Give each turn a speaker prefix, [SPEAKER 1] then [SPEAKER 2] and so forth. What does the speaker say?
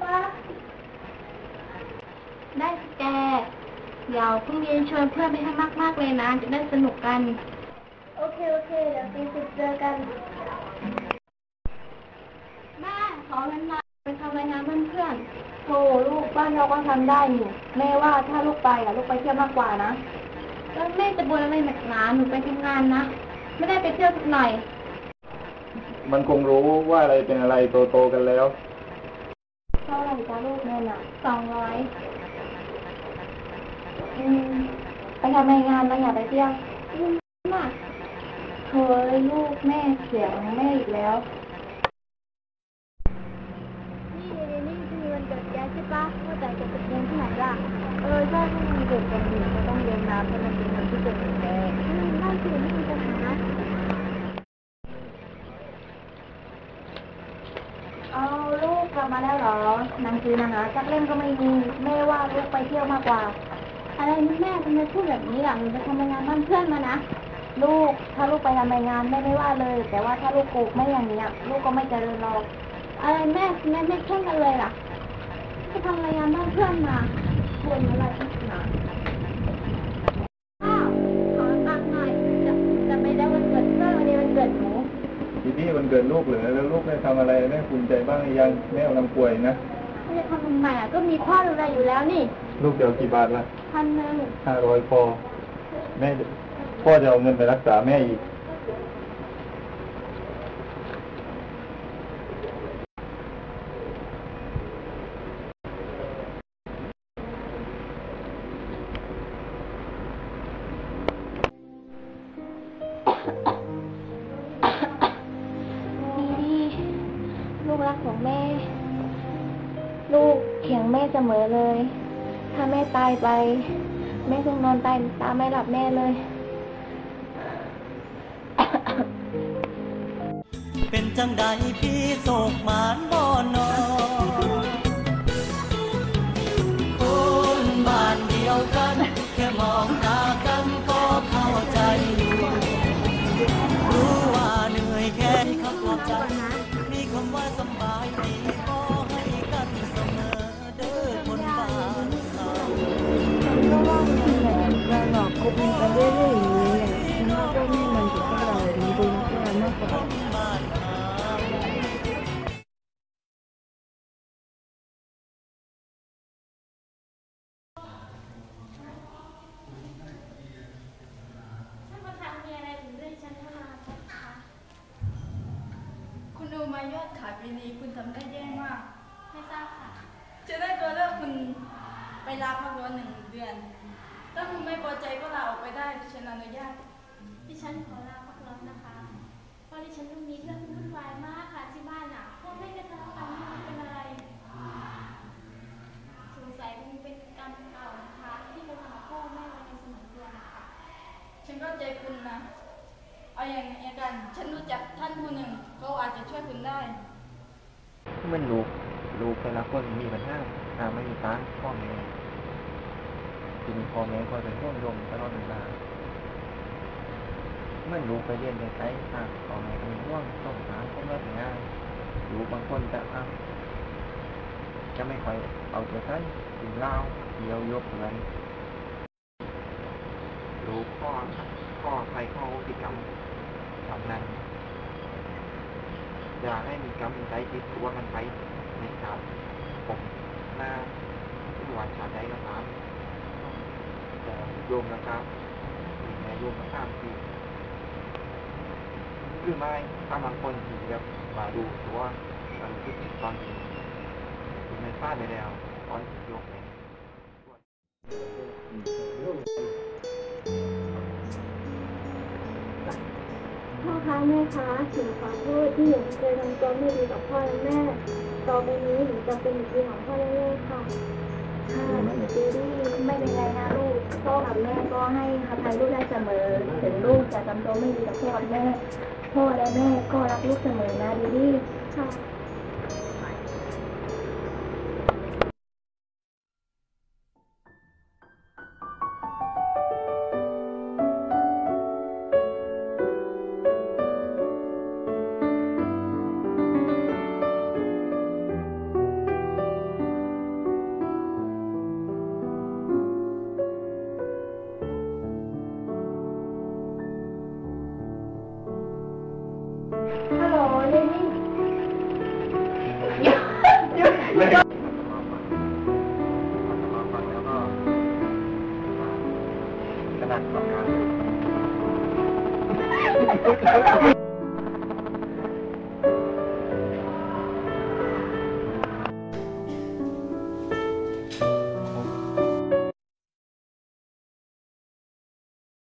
[SPEAKER 1] ไปะได้สิแกเดี๋ยวพรุ่งนี้ชวนเพื่อนไปให้มากๆเลยนะ จะได้สนุกกัน โอเค โอเค เดี๋ยวตีสิบเจอกัน แม่ ขอเวลาไปทำรายงานเพื่อนๆโธ่ลูกบ้านเราก็ทำได้อยู่แม่ว่าถ้าลูกไปอะลูกไปเที่ยวมากกว่านะแล้วแม่จะบ่นอะไรหนักหนาหนูไปทำงานนะ ไม่ได้ไปเที่ยวสักหน่อย
[SPEAKER 2] มันคงรู้ว่าอะไรเป็นอะไรโตๆกันแล้ว
[SPEAKER 1] ท่าไหร่จ้าลูกเงินอะสองร้อยอืมไปทำงานมาอยากไปเที่ยวอืมมากเฮ้ยลูกแม่เสียงแม่อีกแล้ว นี่นี่คือวันเกิดแกใช่ปะว่าแต่แกจะเรียนที่ไหนล่ะ เออใช่ถ้ามันเกิดกันอยู่ก็ต้องเรียนน้ำเพราะมันเป็นวันที่เกิดของแกอืมน่าสิไม่มีปัญหาเอ ลับมาแล้วเหรอ หนังสือหนังหาจักเล่มก็ไม่มีแม่ว่าลูกไปเที่ยวมากกว่า อะไรนี่แม่ทำไมพูดแบบนี้ล่ะหนูไปทำรายงานบ้านเพื่อนมานะ ลูกถ้าลูกไปทำรายงานแม่ไม่ว่าเลย แต่ว่าถ้าลูกโกกแม่อย่างนี้ย ลูกก็ไม่เจริญหรอกอะไรแม่แม่ไม่เช่นกันเลยล่ะไปทำรายงานบ้านเพื่อนมาควรอะไรที่หนา
[SPEAKER 2] ทีนี้มันเกิดลูกเหรือแล้วลูกได้ทำอะไรแม่ภูมิใจบ้างหรือยังแม่กำลังป่วยนะ
[SPEAKER 1] ไม่จะทำทำไมอะก็มีพ่อดูแลอยู่แล้วนี่
[SPEAKER 2] ลูกเดี๋ยวกี่บาทละ
[SPEAKER 1] พันหนึ่ง
[SPEAKER 2] ห้าร้อยพอแม่จะพ่อจะเอาเงินไปรักษาแม่อีก
[SPEAKER 1] ของแม่ ลูกเคียงแม่เสมอเลย ถ้าแม่ตายไป แม่คงนอนตายตาไม่หลับแน่เลย
[SPEAKER 3] เป็นจังใดพี่โศกหมานบ่นอนายอดขา
[SPEAKER 4] ย
[SPEAKER 5] ปีนี้คุณทำได้แย่มาก
[SPEAKER 1] ไม่ทราบค่ะ
[SPEAKER 5] จะได้ตัวเลือกคุณไปลาพักร้อนหนึ่งเดือน ถ้าคุณไม่พอใจก็ลาออกไปได้ฉันอนุญาต
[SPEAKER 1] ดิฉันขอลาพักร้อนนะคะเพราะดิฉันต้องมีเรื่องวุ่นวายมากค่ะที่บ้านอะพ่อแม่ก็ทะเลาะกันไม่รู้เป็นอะไร สงสัยคงเป็นกรรมเก่านะคะที่ไปทำกับพ่อแม่ไว้ในสมัยเรียนนะคะ
[SPEAKER 5] ฉันก็ใจคุณนะ เอาอย่างนี้กัน ฉันรู้จักท่านผู้หนึ่ง เขาอาจจะช่วยคุณได้
[SPEAKER 6] มื่อลูกลูกแต่ละคนมีปัญหาหาไม่มีการพ่อแม่ทีนี้พ่อแม่คอยเป็นห่วงโยงตลอดเวลาเมื่อลูกไปเรียนในไกลทางพ่อแม่ก็มีห่วงต้องหาคนมาแต่งงานลูกบางคนจะอะจะไม่ค่อยเอาใจใส่กินเหล้าเที่ยวยกเงินลูกพ่อพ่อใครเข้าที่กรรมทำนั้น อย่าให้มีกรรมใดติดตัวกันไปในชาติผมหน้าทุกวันชาติใดก็ตามแต่โยมนะครับมีแม่โยมมาตามทีหรือไม่ถ้าบางคนที่แบบมาดูตัวเราคิดตอนนี้อยู่ในฟาดไปแล้วตอนโยมเอง
[SPEAKER 1] พ่อคะแม่คะหนูขอโทษที่หนูเคยทำตัวไม่ดีกับพ่อและแม่ ต่อไปนี้หนูจะเป็นเด็กดีของพ่อและแม่ค่ะค่ะดีดีไม่เป็นไรนะลูกพ่อกับแม่ก็ให้อภัยลูกได้เสมอถึงลูกจะทำตัวไม่ดีกับพ่อกับแม่ พ่อและแม่ก็รักลูกเสมอนะดีดีค่ะ Let